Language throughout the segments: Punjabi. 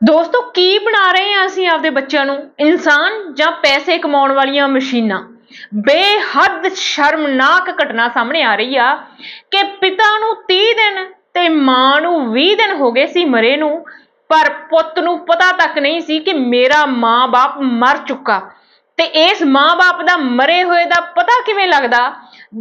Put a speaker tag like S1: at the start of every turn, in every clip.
S1: ਦੋਸਤੋ, ਕੀ ਬਣਾ ਰਹੇ ਆ ਅਸੀਂ ਆਪਦੇ ਬੱਚਿਆਂ ਨੂੰ? ਇਨਸਾਨ ਜਾਂ ਪੈਸੇ ਕਮਾਉਣ ਵਾਲੀਆਂ ਮਸ਼ੀਨਾਂ? ਬੇਹੱਦ ਸ਼ਰਮਨਾਕ ਘਟਨਾ ਸਾਹਮਣੇ ਆ ਰਹੀ ਆ ਕਿ ਪਿਤਾ ਨੂੰ 30 ਦਿਨ ਤੇ ਮਾਂ ਨੂੰ 20 ਦਿਨ ਹੋ ਗਏ ਸੀ ਮਰੇ ਨੂੰ, ਪਰ ਪੁੱਤ ਨੂੰ ਪਤਾ ਤੱਕ ਨਹੀਂ ਸੀ ਕਿ ਮੇਰਾ ਮਾਂ-ਬਾਪ ਮਰ ਚੁੱਕਾ। ਤੇ ਇਸ ਮਾਂ-ਬਾਪ ਦਾ ਮਰੇ ਹੋਏ ਦਾ ਪਤਾ ਕਿਵੇਂ ਲੱਗਦਾ?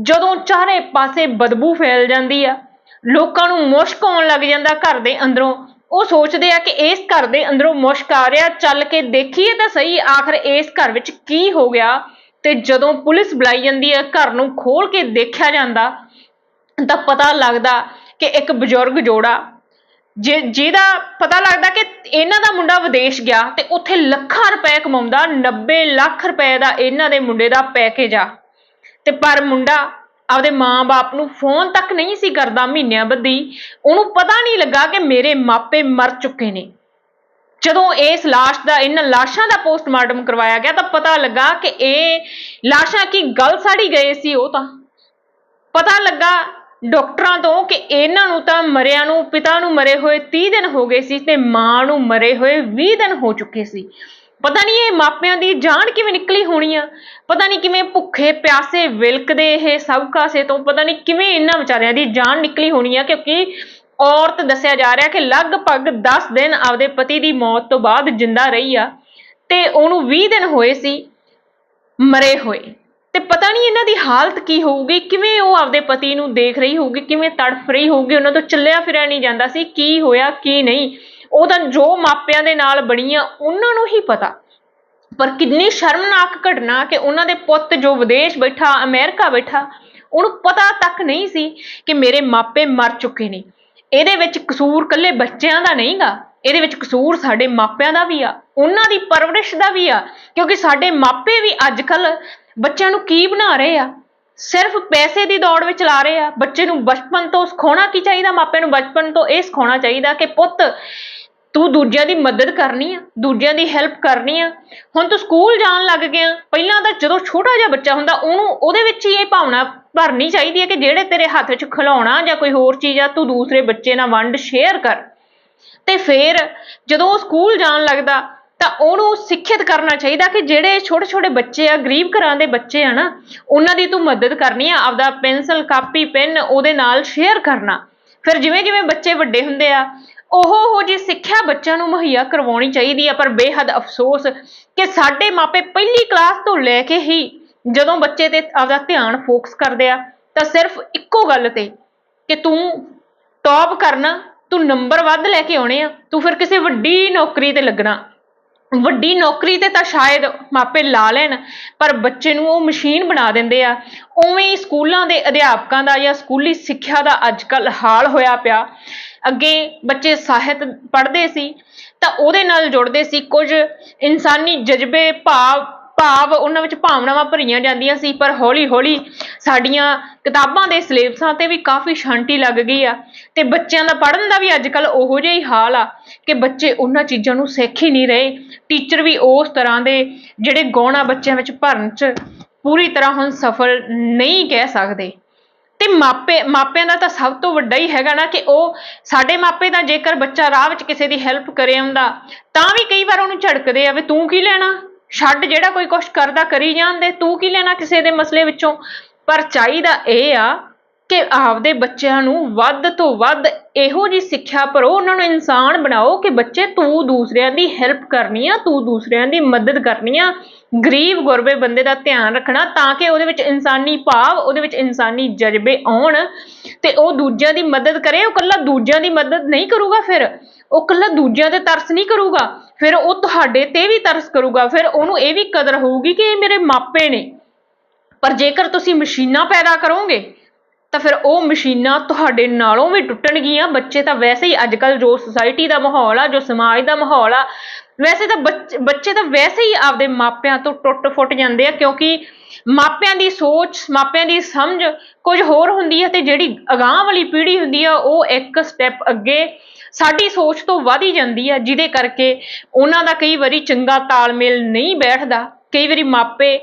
S1: ਜਦੋਂ ਚਾਰੇ ਪਾਸੇ ਬਦਬੂ ਫੈਲ ਜਾਂਦੀ ਆ, ਲੋਕਾਂ ਨੂੰ ਮੁਸ਼ਕ ਆਉਣ ਲੱਗ ਜਾਂਦਾ ਘਰ ਦੇ ਅੰਦਰੋਂ ਉਹ ਸੋਚਦੇ ਆ ਕਿ ਇਸ ਘਰ ਦੇ ਅੰਦਰੋਂ ਮੁਸ਼ਕ ਆ ਰਿਹਾ, ਚੱਲ ਕੇ ਦੇਖੀਏ ਤਾਂ ਸਹੀ ਆਖਰ ਇਸ ਘਰ ਵਿੱਚ ਕੀ ਹੋ ਗਿਆ। ਤੇ ਜਦੋਂ ਪੁਲਿਸ ਬੁਲਾਈ ਜਾਂਦੀ ਹੈ ਘਰ ਨੂੰ ਖੋਲ ਕੇ ਦੇਖਿਆ ਜਾਂਦਾ, ਤਾਂ ਪਤਾ ਲੱਗਦਾ ਕਿ ਇੱਕ ਬਜ਼ੁਰਗ ਜੋੜਾ, ਜਿ- ਜਿਹਦਾ ਪਤਾ ਲੱਗਦਾ ਕਿ ਇਹਨਾਂ ਦਾ ਮੁੰਡਾ ਵਿਦੇਸ਼ ਗਿਆ ਤੇ ਉੱਥੇ ਲੱਖਾਂ ਰੁਪਏ ਕਮਾਉਂਦਾ 90 ਲੱਖ ਰੁਪਏ ਦਾ ਇਹਨਾਂ ਦੇ ਮੁੰਡੇ ਦਾ ਪੈਕੇਜ ਆ। ਤੇ ਪਰ ਮੁੰਡਾ ਆਪਦੇ ਮਾਂ-ਬਾਪ ਨੂੰ ਫੋਨ ਤੱਕ ਨਹੀਂ ਸੀ ਕਰਦਾ ਮਹੀਨਿਆਂ ਬੱਧੀ, ਉਹਨੂੰ ਪਤਾ ਨਹੀਂ ਲੱਗਾ ਕਿ ਮੇਰੇ ਮਾਪੇ ਮਰ ਚੁੱਕੇ ਨੇ। ਜਦੋਂ ਇਸ ਲਾਸ਼ ਦਾ, ਇਹਨਾਂ ਲਾਸ਼ਾਂ ਦਾ ਪੋਸਟਮਾਰਟਮ ਕਰਵਾਇਆ ਗਿਆ ਤਾਂ ਪਤਾ ਲੱਗਾ ਕਿ ਇਹ ਲਾਸ਼ਾਂ ਕੀ ਗਲ ਸਾੜੀ ਗਏ ਸੀ ਉਹ ਤਾਂ। ਪਤਾ ਲੱਗਾ ਡਾਕਟਰਾਂ ਤੋਂ ਕਿ ਇਹਨਾਂ ਨੂੰ ਤਾਂ ਮਰਿਆਂ ਨੂੰ, ਪਿਤਾ ਨੂੰ ਮਰੇ ਹੋਏ 30 ਦਿਨ ਹੋ ਗਏ ਸੀ ਤੇ ਮਾਂ ਨੂੰ ਮਰੇ ਹੋਏ 20 ਦਿਨ ਹੋ ਚੁੱਕੇ ਸੀ। ਪਤਾ ਨਹੀਂ ਇਹ ਮਾਪਿਆਂ ਦੀ ਜਾਨ ਕਿਵੇਂ ਨਿਕਲੀ ਹੋਣੀ ਆ। ਪਤਾ ਨਹੀਂ ਕਿਵੇਂ ਭੁੱਖੇ ਪਿਆਸੇ ਵਿਲਕਦੇ ਇਹ ਸਭ ਕਾਸੇ ਤੋਂ। ਪਤਾ ਨਹੀਂ ਕਿਵੇਂ ਇਹਨਾਂ ਵਿਚਾਰਿਆਂ ਦੀ ਜਾਨ ਨਿਕਲੀ ਹੋਣੀ ਆ, ਕਿਉਂਕਿ ਔਰਤ ਦੱਸਿਆ ਜਾ ਰਿਹਾ ਕਿ ਲਗਭਗ 10 ਦਿਨ ਆਪਦੇ ਪਤੀ ਦੀ ਮੌਤ ਤੋਂ ਬਾਅਦ ਜਿੰਦਾ ਰਹੀ ਆ ਤੇ ਉਹਨੂੰ 20 ਦਿਨ ਹੋਏ ਸੀ, ਮਰੇ ਹੋਏ। ਤੇ ਪਤਾ ਨਹੀਂ ਇਹਨਾਂ ਦੀ ਹਾਲਤ ਕੀ ਹੋਊਗੀ, ਕਿਵੇਂ ਉਹ ਆਪਦੇ ਪਤੀ ਨੂੰ ਦੇਖ ਰਹੀ ਹੋਊਗੀ, ਕਿਵੇਂ ਤੜਫ ਰਹੀ ਹੋਊਗੀ, ਉਹਨਾਂ ਤੋਂ ਚੱਲਿਆ ਫਿਰਿਆ ਨਹੀਂ ਜਾਂਦਾ ਸੀ, ਕੀ ਹੋਇਆ, ਕੀ ਨਹੀਂ। ਉਹ ਤਾਂ ਜੋ ਮਾਪਿਆਂ ਦੇ ਨਾਲ ਬਣੀ ਆ ਉਹਨਾਂ ਨੂੰ ਹੀ ਪਤਾ। ਪਰ ਕਿੰਨੀ ਸ਼ਰਮਨਾਕ ਘਟਨਾ ਕਿ ਉਹਨਾਂ ਦੇ ਪੁੱਤ ਜੋ ਵਿਦੇਸ਼ ਬੈਠਾ, ਅਮਰੀਕਾ ਬੈਠਾ, ਉਹਨੂੰ ਪਤਾ ਤੱਕ ਨਹੀਂ ਸੀ ਕਿ ਮੇਰੇ ਮਾਪੇ ਮਰ ਚੁੱਕੇ ਨੇ। ਇਹਦੇ ਵਿੱਚ ਕਸੂਰ ਕੱਲੇ ਬੱਚਿਆਂ ਦਾ ਨਹੀਂਗਾ। ਇਹਦੇ ਵਿੱਚ ਕਸੂਰ ਸਾਡੇ ਮਾਪਿਆਂ ਦਾ ਵੀ ਆ, ਉਹਨਾਂ ਦੀ ਪਰਵਰਿਸ਼ ਦਾ ਵੀ ਆ, ਕਿਉਂਕਿ ਸਾਡੇ ਮਾਪੇ ਵੀ ਅੱਜ ਕੱਲ ਬੱਚਿਆਂ ਨੂੰ ਕੀ ਬਣਾ ਰਹੇ ਆ? ਸਿਰਫ ਪੈਸੇ ਦੀ ਦੌੜ ਵਿੱਚ ਲਾ ਰਹੇ ਆ। ਬੱਚੇ ਨੂੰ ਬਚਪਨ ਤੋਂ ਸਿਖਾਉਣਾ ਕੀ ਚਾਹੀਦਾ? ਮਾਪਿਆਂ ਨੂੰ ਬਚਪਨ ਤੋਂ ਇਹ ਸਿਖਾਉਣਾ ਚਾਹੀਦਾ ਕਿ ਪੁੱਤ ਤੂੰ ਦੂਜਿਆਂ ਦੀ ਮਦਦ ਕਰਨੀ ਆ, ਦੂਜਿਆਂ ਦੀ ਹੈਲਪ ਕਰਨੀ ਆ। ਹੁਣ ਤੂੰ ਸਕੂਲ ਜਾਣ ਲੱਗ ਗਿਆ। ਪਹਿਲਾਂ ਤਾਂ ਜਦੋਂ ਛੋਟਾ ਜਿਹਾ ਬੱਚਾ ਹੁੰਦਾ, ਉਹਨੂੰ ਉਹਦੇ ਵਿੱਚ ਹੀ ਇਹ ਭਾਵਨਾ ਭਰਨੀ ਚਾਹੀਦੀ ਹੈ ਕਿ ਜਿਹੜੇ ਤੇਰੇ ਹੱਥ 'ਚ ਖਿਡੌਣਾ ਜਾਂ ਕੋਈ ਹੋਰ ਚੀਜ਼ ਆ, ਤੂੰ ਦੂਸਰੇ ਬੱਚੇ ਨਾਲ ਵੰਡ ਸ਼ੇਅਰ ਕਰ। ਤੇ ਫਿਰ ਜਦੋਂ ਉਹ ਸਕੂਲ ਜਾਣ ਲੱਗਦਾ, ਤਾਂ ਉਹਨੂੰ ਸਿੱਖਿਅਤ ਕਰਨਾ ਚਾਹੀਦਾ ਕਿ ਜਿਹੜੇ ਛੋਟੇ ਛੋਟੇ ਬੱਚੇ ਆ, ਗਰੀਬ ਘਰਾਂ ਦੇ ਬੱਚੇ ਆ ਨਾ, ਉਹਨਾਂ ਦੀ ਤੂੰ ਮਦਦ ਕਰਨੀ ਆ, ਆਪਦਾ ਪੈਨਸਲ ਕਾਪੀ ਪੈਨ ਉਹਦੇ ਨਾਲ ਸ਼ੇਅਰ ਕਰਨਾ। ਫਿਰ ਜਿਵੇਂ ਜਿਵੇਂ ਬੱਚੇ ਵੱਡੇ ਹੁੰਦੇ ਆ ਉਹੋ ਉਹ ਜੀ ਸਿੱਖਿਆ ਬੱਚਿਆਂ ਨੂੰ ਮੁਹੱਈਆ ਕਰਵਾਉਣੀ ਚਾਹੀਦੀ ਆ, ਪਰ ਬੇਹੱਦ ਅਫਸੋਸ ਕਿ ਸਾਡੇ ਮਾਪੇ ਪਹਿਲੀ ਕਲਾਸ ਤੋਂ ਲੈ ਕੇ ਹੀ ਜਦੋਂ ਬੱਚੇ ਤੇ ਆਪਦਾ ਧਿਆਨ ਫੋਕਸ ਕਰਦੇ ਆ, ਤਾਂ ਸਿਰਫ ਇੱਕੋ ਗੱਲ ਤੇ ਕਿ ਤੂੰ ਟੌਪ ਕਰਨਾ, ਤੂੰ ਨੰਬਰ ਵੱਧ ਲੈ ਕੇ ਆਉਣੇ ਆ, ਤੂੰ ਫਿਰ ਕਿਸੇ ਵੱਡੀ ਨੌਕਰੀ ਤੇ ਲੱਗਣਾ। ਵੱਡੀ ਨੌਕਰੀ ਤੇ ਤਾਂ ਸ਼ਾਇਦ ਮਾਪੇ ਲਾ ਲੈਣ, ਪਰ ਬੱਚੇ ਨੂੰ ਉਹ ਮਸ਼ੀਨ ਬਣਾ ਦਿੰਦੇ ਆ। ਉਵੇਂ ਹੀ ਸਕੂਲਾਂ ਦੇ ਅਧਿਆਪਕਾਂ ਦਾ ਜਾਂ ਸਕੂਲੀ ਸਿੱਖਿਆ ਦਾ ਅੱਜਕੱਲ ਹਾਲ ਹੋਇਆ ਪਿਆ। ਅੱਗੇ ਬੱਚੇ ਸਾਹਿਤ ਪੜ੍ਹਦੇ ਸੀ, ਤਾਂ ਉਹਦੇ ਨਾਲ ਜੁੜਦੇ ਸੀ, ਕੁਝ ਇਨਸਾਨੀ ਜਜ਼ਬੇ, ਭਾਵ ਭਾਵ ਉਹਨਾਂ ਵਿੱਚ ਭਾਵਨਾਵਾਂ ਭਰੀਆਂ ਜਾਂਦੀਆਂ ਸੀ, ਪਰ ਹੌਲੀ-ਹੌਲੀ ਸਾਡੀਆਂ ਕਿਤਾਬਾਂ ਦੇ ਸਿਲੇਬਸਾਂ ਤੇ ਵੀ ਕਾਫੀ ਸ਼ਾਂਤੀ ਲੱਗ ਗਈ ਆ, ਤੇ ਬੱਚਿਆਂ ਦਾ ਪੜ੍ਹਨ ਦਾ ਵੀ ਅੱਜਕੱਲ ਉਹੋ ਜਿਹਾ ਹੀ ਹਾਲ ਆ, ਕਿ ਬੱਚੇ ਉਹਨਾਂ ਚੀਜ਼ਾਂ ਨੂੰ ਸਿੱਖ ਹੀ ਨਹੀਂ ਰਹੇ ਟੀਚਰ ਵੀ ਉਸ ਤਰ੍ਹਾਂ ਦੇ ਜਿਹੜੇ ਗੁਣ ਆ ਬੱਚਿਆਂ ਵਿੱਚ ਭਰਨ 'ਚ ਪੂਰੀ ਤਰ੍ਹਾਂ ਹੁਣ ਸਫਲ ਨਹੀਂ ਕਹਿ ਸਕਦੇ। ਤੇ ਮਾਪੇ, ਮਾਪਿਆਂ ਦਾ ਤਾਂ ਸਭ ਤੋਂ ਵੱਡਾ ਹੀ ਹੈਗਾ ਨਾ ਕਿ ਉਹ ਸਾਡੇ ਮਾਪੇ ਤਾਂ ਜੇਕਰ ਬੱਚਾ ਰਾਹ ਵਿੱਚ ਕਿਸੇ ਦੀ ਹੈਲਪ ਕਰੇ ਆਉਂਦਾ ਤਾਂ ਵੀ ਕਈ ਵਾਰ ਉਹਨੂੰ ਝੜਕਦੇ ਆ ਵੀ ਤੂੰ ਕੀ ਲੈਣਾ? ਛੱਡ ਜਿਹੜਾ ਕੋਈ ਕੁਛ ਕਰਦਾ ਕਰੀ ਜਾਂਦੇ, ਤੂੰ ਕੀ ਲੈਣਾ ਕਿਸੇ ਦੇ ਮਸਲੇ ਵਿੱਚੋਂ? ਪਰ ਚਾਹੀਦਾ ਇਹ ਆ ਕਿ ਆਪਦੇ ਬੱਚਿਆਂ ਨੂੰ ਵੱਧ ਤੋਂ ਵੱਧ ਇਹੋ ਜੀ ਸਿੱਖਿਆ ਭਰੋ, ਉਹਨਾਂ ਨੂੰ ਇਨਸਾਨ ਬਣਾਓ ਕਿ ਬੱਚੇ ਤੂੰ ਦੂਸਰਿਆਂ ਦੀ ਹੈਲਪ ਕਰਨੀ ਆ, ਤੂੰ ਦੂਸਰਿਆਂ ਦੀ ਮਦਦ ਕਰਨੀ ਆ। ਗਰੀਬ ਗੁਰਬੇ ਬੰਦੇ ਦਾ ਧਿਆਨ ਰੱਖਣਾ ਤਾਂ ਕਿ ਉਹਦੇ ਵਿੱਚ ਇਨਸਾਨੀ ਭਾਵ, ਉਹਦੇ ਵਿੱਚ ਇਨਸਾਨੀ ਜਜ਼ਬੇ ਆਉਣ ਤੇ ਉਹ ਦੂਜਿਆਂ ਦੀ ਮਦਦ ਕਰੇ, ਉਹ ਕੱਲਾ ਦੂਜਿਆਂ ਦੀ ਮਦਦ ਨਹੀਂ ਕਰੂਗਾ ਫਿਰ। ਉਹ ਕੱਲਾ ਦੂਜਿਆਂ ਤੇ ਤਰਸ ਨਹੀਂ ਕਰੂਗਾ, ਫਿਰ ਉਹ ਤੁਹਾਡੇ ਤੇ ਵੀ ਤਰਸ ਕਰੂਗਾ, ਫਿਰ ਉਹਨੂੰ ਇਹ ਵੀ ਕਦਰ ਹੋਊਗੀ ਕਿ ਇਹ ਮੇਰੇ ਮਾਪੇ ਨੇ। ਪਰ ਜੇਕਰ ਤੁਸੀਂ ਮਸ਼ੀਨਾਂ ਪੈਦਾ ਕਰੋਗੇ, ਤਾਂ ਫਿਰ ਉਹ ਮਸ਼ੀਨਾਂ ਤੁਹਾਡੇ ਨਾਲੋਂ ਵੀ ਟੁੱਟਣਗੀਆਂ। ਬੱਚੇ ਤਾਂ ਵੈਸੇ ਹੀ ਅੱਜਕੱਲ ਜੋ ਸੁਸਾਇਟੀ ਦਾ ਮਾਹੌਲ ਆ, ਜੋ ਸਮਾਜ ਦਾ ਮਾਹੌਲ ਆ ਵੈਸੇ ਤਾਂ ਬੱਚ- ਬੱਚੇ ਤਾਂ ਵੈਸੇ ਹੀ ਆਪਦੇ ਮਾਪਿਆਂ ਤੋਂ ਟੁੱਟ ਫੁੱਟ ਜਾਂਦੇ ਆ, ਕਿਉਂਕਿ ਮਾਪਿਆਂ ਦੀ ਸੋਚ, ਮਾਪਿਆਂ ਦੀ ਸਮਝ ਕੁਝ ਹੋਰ ਹੁੰਦੀ ਹੈ ਤੇ ਜਿਹੜੀ ਅਗਾਂਹ ਵਾਲੀ ਪੀੜ੍ਹੀ ਹੁੰਦੀ ਆ, ਉਹ ਇੱਕ ਸਟੈਪ ਅੱਗੇ ਸਾਡੀ ਸੋਚ ਤੋਂ ਵੱਧ ਹੀ ਜਾਂਦੀ ਆ, ਜਿਹਦੇ ਕਰਕੇ ਉਹਨਾਂ ਦਾ ਕਈ ਵਾਰੀ ਚੰਗਾ ਤਾਲਮੇਲ ਨਹੀਂ ਬੈਠਦਾ। ਕਈ ਵਾਰੀ ਮਾਪੇ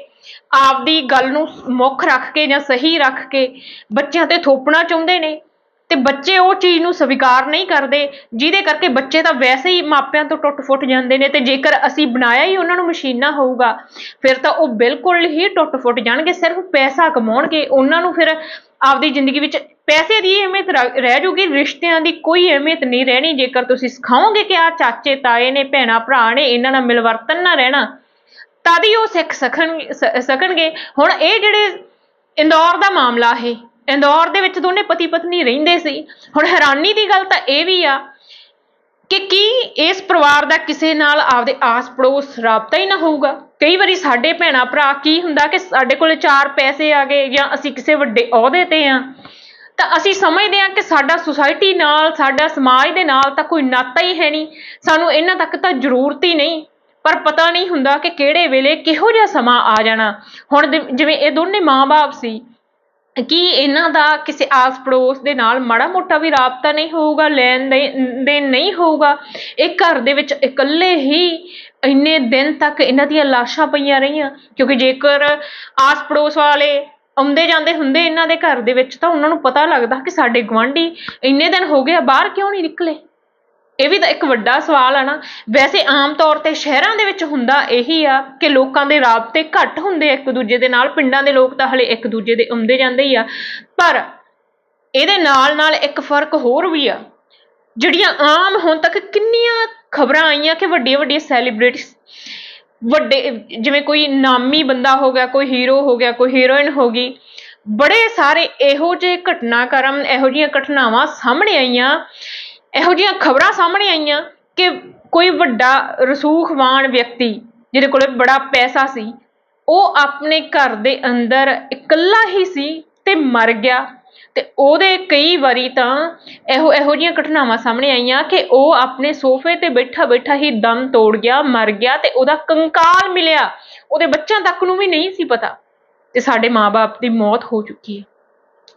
S1: ਆਪਦੀ ਗੱਲ ਨੂੰ ਮੁੱਖ ਰੱਖ ਕੇ ਜਾਂ ਸਹੀ ਰੱਖ ਕੇ ਬੱਚਿਆਂ ਤੇ ਥੋਪਣਾ ਚਾਹੁੰਦੇ ਨੇ। ਤੇ ਬੱਚੇ ਉਹ ਚੀਜ਼ ਨੂੰ ਸਵੀਕਾਰ ਨਹੀਂ ਕਰਦੇ, ਜਿਹਦੇ ਕਰਕੇ ਬੱਚੇ ਤਾਂ ਵੈਸੇ ਹੀ ਮਾਪਿਆਂ ਤੋਂ ਟੁੱਟ-ਫੁੱਟ ਜਾਂਦੇ ਨੇ ਤੇ ਜੇਕਰ ਅਸੀਂ ਬਣਾਇਆ ਹੀ ਉਹਨਾਂ ਨੂੰ ਮਸ਼ੀਨਾਂ ਹੋਊਗਾ, ਫਿਰ ਤਾਂ ਉਹ ਬਿਲਕੁਲ ਹੀ ਟੁੱਟ-ਫੁੱਟ ਜਾਣਗੇ, ਸਿਰਫ ਪੈਸਾ ਕਮਾਉਣਗੇ, ਉਹਨਾਂ ਨੂੰ ਫਿਰ ਆਪਦੀ ਜ਼ਿੰਦਗੀ ਵਿੱਚ ਪੈਸੇ ਦੀ ਅਹਿਮੀਅਤ ਰ- ਰਹਿ ਜੂਗੀ, ਰਿਸ਼ਤਿਆਂ ਦੀ ਕੋਈ ਅਹਿਮੀਅਤ ਨਹੀਂ ਰਹਿਣੀ, ਜੇਕਰ ਤੁਸੀਂ ਸਿਖਾਓਗੇ ਕਿ ਆ ਚਾਚੇ, ਤਾਏ ਨੇ, ਭੈਣਾ, ਭਰਾ ਨੇ ਇਹਨਾਂ ਨਾਲ ਮਿਲਵਰਤਨ ਨਾ ਰਹਿਣਾ, ਤਦ ਹੀ ਉਹ ਸਿੱਖ ਸਕਣ, ਸ- ਸਕਣਗੇ। ਹੁਣ ਇਹ ਜਿਹੜੇ ਇੰਦੌਰ ਦਾ ਮਾਮਲਾ ਹੈ ਇੰਦੌਰ ਦੇ ਵਿੱਚ ਦੋਨੇ ਪਤੀ ਪਤਨੀ ਰਹਿੰਦੇ ਸੀ। ਹੁਣ ਹੈਰਾਨੀ ਦੀ ਗੱਲ ਤਾਂ ਇਹ ਵੀ ਆ ਕਿ ਕੀ ਇਸ ਪਰਿਵਾਰ ਦਾ ਕਿਸੇ ਨਾਲ ਆਪਦੇ ਆਸ ਪੜੋਸ ਰਾਬਤਾ ਹੀ ਨਾ ਹੋਊਗਾ? ਕਈ ਵਾਰੀ ਸਾਡੇ ਭੈਣਾ ਭਰਾ ਕੀ ਹੁੰਦਾ ਕਿ ਸਾਡੇ ਕੋਲ ਚਾਰ ਪੈਸੇ ਆ ਗਏ ਜਾਂ ਅਸੀਂ ਕਿਸੇ ਵੱਡੇ ਅਹੁਦੇ ਤੇ ਆ। ਤਾਂ ਅਸੀਂ ਸਮਝਦੇ ਹਾਂ ਕਿ ਸਾਡਾ ਸੁਸਾਇਟੀ ਨਾਲ, ਸਾਡਾ ਸਮਾਜ ਦੇ ਨਾਲ ਤਾਂ ਕੋਈ ਨਾਤਾ ਹੀ ਹੈ ਨਹੀਂ। ਸਾਨੂੰ ਇਹਨਾਂ ਤੱਕ ਤਾਂ ਜ਼ਰੂਰਤ ਹੀ ਨਹੀਂ। ਪਰ ਪਤਾ ਨਹੀਂ ਹੁੰਦਾ ਕਿ ਕਿਹੜੇ ਵੇਲੇ ਕਿਹੋ ਜਿਹਾ ਸਮਾਂ ਆ ਜਾਣਾ। ਹੁਣ ਜਿ- ਜਿਵੇਂ ਇਹ ਦੋਨੇ ਮਾਂ-ਬਾਪ ਸੀ ਕੀ ਇਹਨਾਂ ਦਾ ਕਿਸੇ ਆਸ ਪੜੋਸ ਦੇ ਨਾਲ ਮਾੜਾ ਮੋਟਾ ਵੀ ਰਾਬਤਾ ਨਹੀਂ ਹੋਊਗਾ, ਲੈਣ ਦੇਣ ਦੇ ਨਹੀਂ ਹੋਊਗਾ। ਇਹ ਘਰ ਦੇ ਵਿੱਚ ਇਕੱਲੇ ਹੀ ਇੰਨੇ ਦਿਨ ਤੱਕ ਇਹਨਾਂ ਦੀਆਂ ਲਾਸ਼ਾਂ ਪਈਆਂ ਰਹੀਆਂ। ਕਿਉਂਕਿ ਜੇਕਰ ਆਸ ਪੜੋਸ ਵਾਲੇ ਆਉਂਦੇ ਜਾਂਦੇ ਹੁੰਦੇ ਇਹਨਾਂ ਦੇ ਘਰ ਦੇ ਵਿੱਚ, ਤਾਂ ਉਹਨਾਂ ਨੂੰ ਪਤਾ ਲੱਗਦਾ ਕਿ ਸਾਡੇ ਗੁਆਂਢੀ ਇੰਨੇ ਦਿਨ ਹੋ ਗਏ ਬਾਹਰ ਕਿਉਂ ਨਹੀਂ ਨਿਕਲੇ? ਇਹ ਵੀ ਤਾਂ ਇੱਕ ਵੱਡਾ ਸਵਾਲ ਆ ਨਾ। ਵੈਸੇ ਆਮ ਤੌਰ ਤੇ ਸ਼ਹਿਰਾਂ ਦੇ ਵਿੱਚ ਹੁੰਦਾ ਇਹੀ ਆ ਕਿ ਲੋਕਾਂ ਦੇ ਰਾਬਤੇ ਘੱਟ ਹੁੰਦੇ ਆ, ਇੱਕ ਦੂਜੇ ਦੇ ਨਾਲ। ਪਿੰਡਾਂ ਦੇ ਲੋਕ ਤਾਂ ਹਲੇ ਇੱਕ ਦੂਜੇ ਦੇ ਆਉਂਦੇ ਜਾਂਦੇ ਹੀ ਆ। ਪਰ ਇਹਦੇ ਨਾਲ ਨਾਲ ਇੱਕ ਫ਼ਰਕ ਹੋਰ ਵੀ ਆ। ਜਿਹੜੀਆਂ ਆਮ ਹੁਣ ਤੱਕ ਕਿੰਨੀਆਂ ਖਬਰਾਂ ਆਈਆਂ ਕਿ ਵੱਡੀਆਂ ਵੱਡੀਆਂ ਸੈਲੀਬ੍ਰਿਟੀਜ਼ ਵੱਡੇ, ਜਿਵੇਂ ਕੋਈ ਨਾਮੀ ਬੰਦਾ ਹੋ ਗਿਆ, ਕੋਈ ਹੀਰੋ ਹੋ ਗਿਆ, ਕੋਈ ਹੀਰੋਇਨ ਹੋ ਗਈ, ਬੜੇ ਸਾਰੇ ਇਹੋ ਜਿਹੇ ਘਟਨਾਕ੍ਰਮ, ਇਹੋ ਜਿਹੀਆਂ ਘਟਨਾਵਾਂ ਸਾਹਮਣੇ ਆਈਆਂ ਇਹੋ ਜਿਹੀਆਂ ਖਬਰਾਂ ਸਾਹਮਣੇ ਆਈਆਂ ਕਿ ਕੋਈ ਵੱਡਾ ਰਸੂਖਵਾਨ ਵਿਅਕਤੀ ਜਿਹਦੇ ਕੋਲੇ ਬੜਾ ਪੈਸਾ ਸੀ, ਉਹ ਆਪਣੇ ਘਰ ਦੇ ਅੰਦਰ ਇਕੱਲਾ ਹੀ ਸੀ ਤੇ ਮਰ ਗਿਆ। ਤੇ ਉਹਦੇ ਕਈ ਵਾਰੀ ਤਾਂ ਇਹੋ ਇਹੋ ਜਿਹੀਆਂ ਘਟਨਾਵਾਂ ਸਾਹਮਣੇ ਆਈਆਂ ਕਿ ਉਹ ਆਪਣੇ ਸੋਫੇ ਤੇ ਬੈਠਾ ਬੈਠਾ ਹੀ ਦਮ ਤੋੜ ਗਿਆ, ਮਰ ਗਿਆ ਤੇ ਉਹਦਾ ਕੰਕਾਲ ਮਿਲਿਆ। ਉਹਦੇ ਬੱਚਿਆਂ ਤੱਕ ਨੂੰ ਵੀ ਨਹੀਂ ਸੀ ਪਤਾ। ਤੇ ਸਾਡੇ ਮਾਪੇ ਦੀ ਮੌਤ ਹੋ ਚੁੱਕੀ ਹੈ।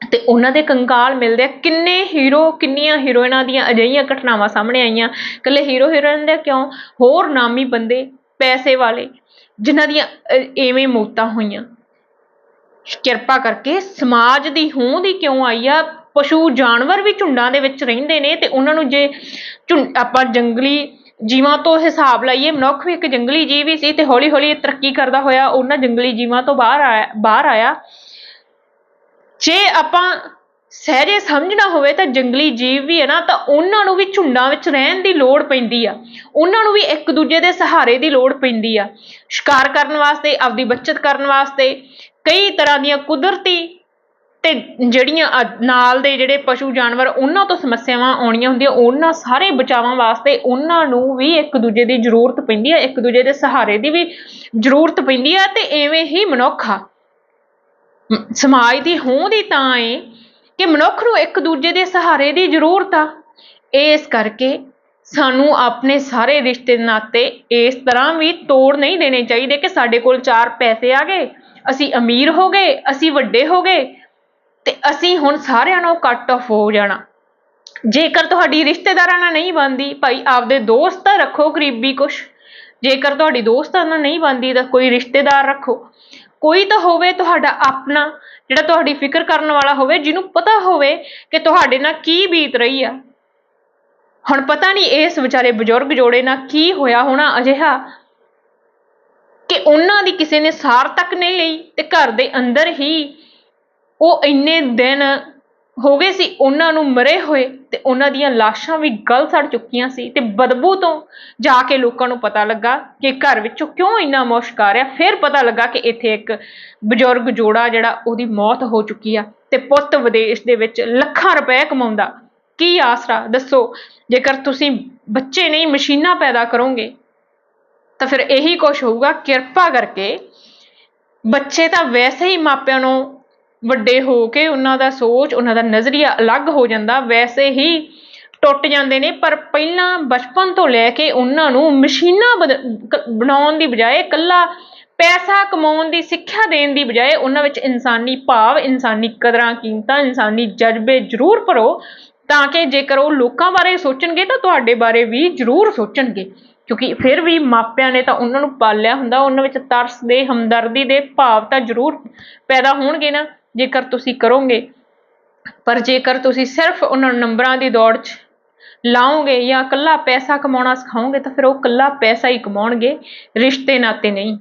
S1: ਅਤੇ ਉਹਨਾਂ ਦੇ ਕੰਕਾਲ ਮਿਲਦੇ ਆ। ਕਿੰਨੇ ਹੀਰੋ ਕਿੰਨੀਆਂ ਹੀਰੋਇਨਾਂ ਦੀਆਂ ਅਜਿਹੀਆਂ ਘਟਨਾਵਾਂ ਸਾਹਮਣੇ ਆਈਆਂ। ਇਕੱਲੇ ਹੀਰੋ ਹੀਰੋਇਨ ਦੇ ਕਿਉਂ? ਹੋਰ ਨਾਮੀ ਬੰਦੇ ਪੈਸੇ ਵਾਲੇ ਜਿਨ੍ਹਾਂ ਦੀਆਂ ਅ, ਐਵੇਂ ਮੌਤਾਂ ਹੋਈਆਂ। ਕਿਰਪਾ ਕਰਕੇ ਸਮਾਜ ਦੀ ਹੋਂਦ ਹੀ ਕਿਉਂ ਆਈ ਆ? ਪਸ਼ੂ ਜਾਨਵਰ ਵੀ ਝੁੰਡਾਂ ਦੇ ਵਿੱਚ ਰਹਿੰਦੇ ਨੇ ਤੇ ਉਹਨਾਂ ਨੂੰ ਜੇ ਝੁੰ- ਆਪਾਂ ਜੰਗਲੀ ਜੀਵਾਂ ਤੋਂ ਹਿਸਾਬ ਲਾਈਏ ਮਨੁੱਖ ਵੀ ਇੱਕ ਜੰਗਲੀ ਜੀਵ ਹੀ ਸੀ ਤੇ ਹੌਲੀ ਹੌਲੀ ਤਰੱਕੀ ਕਰਦਾ ਹੋਇਆ ਉਹਨਾਂ ਜੰਗਲੀ ਜੀਵਾਂ ਤੋਂ ਬਾਹਰ ਆਇਆ ਬਾਹਰ ਆਇਆ। ਜੇ ਆਪਾਂ ਸਹਿਜੇ ਸਮਝਣਾ ਹੋਵੇ ਤਾਂ ਜੰਗਲੀ ਜੀਵ ਵੀ ਹੈ ਨਾ, ਤਾਂ ਉਹਨਾਂ ਨੂੰ ਵੀ ਝੁੰਡਾਂ ਵਿੱਚ ਰਹਿਣ ਦੀ ਲੋੜ ਪੈਂਦੀ ਆ। ਉਹਨਾਂ ਨੂੰ ਵੀ ਇੱਕ ਦੂਜੇ ਦੇ ਸਹਾਰੇ ਦੀ ਲੋੜ ਪੈਂਦੀ ਆ। ਸ਼ਿਕਾਰ ਕਰਨ ਵਾਸਤੇ, ਆਪਦੀ ਬਚਤ ਕਰਨ ਵਾਸਤੇ, ਕਈ ਤਰ੍ਹਾਂ ਦੀਆਂ ਕੁਦਰਤੀ ਤੇ ਜਿਹੜੀਆਂ ਨਾਲ ਦੇ ਜਿਹੜੇ ਪਸ਼ੂ, ਜਾਨਵਰ, ਉਹਨਾਂ ਤੋਂ ਸਮੱਸਿਆਵਾਂ ਆਉਣੀਆਂ ਹੁੰਦੀਆਂ। ਉਹਨਾਂ ਸਾਰੇ ਬਚਾਵਾਂ ਵਾਸਤੇ ਉਹਨਾਂ ਨੂੰ ਵੀ ਇੱਕ ਦੂਜੇ ਦੀ ਜ਼ਰੂਰਤ ਪੈਂਦੀ ਹੈ ਇੱਕ ਦੂਜੇ ਦੇ ਸਹਾਰੇ ਦੀ ਵੀ ਜ਼ਰੂਰਤ ਪੈਂਦੀ ਹੈ ਤੇ ਐਵੇਂ ਹੀ ਮਨੁੱਖ ਆ। ਸਮਾਜ ਦੀ ਹੋਂਦ ਹੀ ਤਾਂ ਏ ਕਿ ਮਨੁੱਖ ਨੂੰ ਇੱਕ ਦੂਜੇ ਦੇ ਸਹਾਰੇ ਦੀ ਜ਼ਰੂਰਤ ਆ। ਇਸ ਕਰਕੇ ਸਾਨੂੰ ਆਪਣੇ ਸਾਰੇ ਰਿਸ਼ਤੇ ਨਾਤੇ ਇਸ ਤਰ੍ਹਾਂ ਵੀ ਤੋੜ ਨਹੀਂ ਦੇਣੇ ਚਾਹੀਦੇ ਕਿ ਸਾਡੇ ਕੋਲ ਚਾਰ ਪੈਸੇ ਆ ਗਏ, ਅਸੀਂ ਅਮੀਰ ਹੋ ਗਏ, ਅਸੀਂ ਵੱਡੇ ਹੋ ਗਏ ਤੇ ਅਸੀਂ ਹੁਣ ਸਾਰਿਆਂ ਨੂੰ ਕੱਟ ਆਫ ਹੋ ਜਾਣਾ। ਜੇਕਰ ਤੁਹਾਡੀ ਰਿਸ਼ਤੇਦਾਰਾਂ ਨਾਲ ਨਹੀਂ ਬਣਦੀ, ਭਾਈ ਆਪਦੇ ਦੋਸਤ ਤਾਂ ਰੱਖੋ ਕਰੀਬੀ ਕੁਛ। ਜੇਕਰ ਤੁਹਾਡੀ ਦੋਸਤਾਂ ਨਾਲ ਨਹੀਂ ਬਣਦੀ ਤਾਂ ਕੋਈ ਰਿਸ਼ਤੇਦਾਰ ਰੱਖੋ। ਕੋਈ ਤਾਂ ਹੋਵੇ ਤੁਹਾਡਾ ਆਪਣਾ, ਜਿਹੜਾ ਤੁਹਾਡੀ ਫਿਕਰ ਕਰਨ ਵਾਲਾ ਹੋਵੇ, ਜਿਹਨੂੰ ਪਤਾ ਹੋਵੇ ਕਿ ਤੁਹਾਡੇ ਨਾਲ ਕੀ ਬੀਤ ਰਹੀ ਆ। ਹੁਣ ਪਤਾ ਨਹੀਂ ਇਸ ਵਿਚਾਰੇ ਬਜ਼ੁਰਗ ਜੋੜੇ ਨਾਲ ਕੀ ਹੋਇਆ ਹੋਣਾ ਅਜਿਹਾ, ਕਿ ਉਹਨਾਂ ਦੀ ਕਿਸੇ ਨੇ ਸਾਰ ਤੱਕ ਨਹੀਂ ਲਈ ਤੇ ਘਰ ਦੇ ਅੰਦਰ ਹੀ ਉਹ ਇੰਨੇ ਦਿਨ ਹੋ ਗਏ ਸੀ, ਉਹਨਾਂ ਨੂੰ ਮਰੇ ਹੋਏ ਤੇ ਉਹਨਾਂ ਦੀਆਂ ਲਾਸ਼ਾਂ ਵੀ ਗਲ ਸੜ ਚੁੱਕੀਆਂ ਸੀ ਤੇ ਬਦਬੂ ਤੋਂ ਜਾ ਕੇ ਲੋਕਾਂ ਨੂੰ ਪਤਾ ਲੱਗਾ ਕਿ ਘਰ ਵਿੱਚੋਂ ਕਿਉਂ ਇੰਨਾ ਮੁਸ਼ਕ ਆ ਰਿਹਾ। ਫਿਰ ਪਤਾ ਲੱਗਾ ਕਿ ਇੱਥੇ ਇੱਕ ਬਜ਼ੁਰਗ ਜੋੜਾ ਜਿਹੜਾ ਉਹਦੀ ਮੌਤ ਹੋ ਚੁੱਕੀ ਆ ਤੇ ਪੁੱਤ ਵਿਦੇਸ਼ ਦੇ ਵਿੱਚ ਲੱਖਾਂ ਰੁਪਏ ਕਮਾਉਂਦਾ। ਕੀ ਆਸਰਾ? ਦੱਸੋ, ਜੇਕਰ ਤੁਸੀਂ ਬੱਚੇ ਨਹੀਂ, ਮਸ਼ੀਨਾਂ ਪੈਦਾ ਕਰੋਗੇ, ਤਾਂ ਫਿਰ ਇਹੀ ਕੁਝ ਹੋਊਗਾ। ਕਿਰਪਾ ਕਰਕੇ ਬੱਚੇ ਤਾਂ ਵੈਸੇ ਹੀ ਮਾਪਿਆਂ ਨੂੰ ਵੱਡੇ ਹੋ ਕੇ ਉਹਨਾਂ ਦਾ ਸੋਚ, ਉਹਨਾਂ ਦਾ ਨਜ਼ਰੀਆ ਅਲੱਗ ਹੋ ਜਾਂਦਾ, ਵੈਸੇ ਹੀ ਟੁੱਟ ਜਾਂਦੇ ਨੇ, ਪਰ ਪਹਿਲਾਂ ਬਚਪਨ ਤੋਂ ਲੈ ਕੇ ਉਹਨਾਂ ਨੂੰ ਮਸ਼ੀਨਾਂ ਬਦ- ਕ- ਬਣਾਉਣ ਦੀ ਬਜਾਏ, ਇਕੱਲਾ ਪੈਸਾ ਕਮਾਉਣ ਦੀ ਸਿੱਖਿਆ ਦੇਣ ਦੀ ਬਜਾਏ ਉਹਨਾਂ ਵਿੱਚ ਇਨਸਾਨੀ ਭਾਵ, ਇਨਸਾਨੀ ਕਦਰਾਂ, ਕੀਮਤਾਂ, ਇਨਸਾਨੀ ਜਜ਼ਬੇ ਜ਼ਰੂਰ ਭਰੋ, ਤਾਂ ਕਿ ਜੇਕਰ ਉਹ ਲੋਕਾਂ ਬਾਰੇ ਸੋਚਣਗੇ ਤਾਂ ਤੁਹਾਡੇ ਬਾਰੇ ਵੀ ਜ਼ਰੂਰ ਸੋਚਣਗੇ। ਕਿਉਂਕਿ ਫਿਰ ਵੀ ਮਾਪਿਆਂ ਨੇ ਤਾਂ ਉਹਨਾਂ ਨੂੰ ਪਾਲਿਆ ਹੁੰਦਾ, ਉਹਨਾਂ ਵਿੱਚ ਤਰਸ ਦੇ, ਹਮਦਰਦੀ ਦੇ ਭਾਵ ਤਾਂ ਜ਼ਰੂਰ ਪੈਦਾ ਹੋਣਗੇ ਨਾ। ਜੇਕਰ ਤੁਸੀਂ ਕਰੋਗੇ, ਪਰ ਜੇਕਰ ਤੁਸੀਂ ਸਿਰਫ ਉਹਨਾਂ ਨੰਬਰਾਂ ਦੀ ਦੌੜ 'ਚ ਲਾਓਗੇ ਜਾਂ ਇਕੱਲਾ ਪੈਸਾ ਕਮਾਉਣਾ ਸਿਖਾਓਗੇ, ਤਾਂ ਫਿਰ ਉਹ ਇਕੱਲਾ ਪੈਸਾ ਹੀ ਕਮਾਉਣਗੇ, ਰਿਸ਼ਤੇ ਨਾਤੇ ਨਹੀਂ।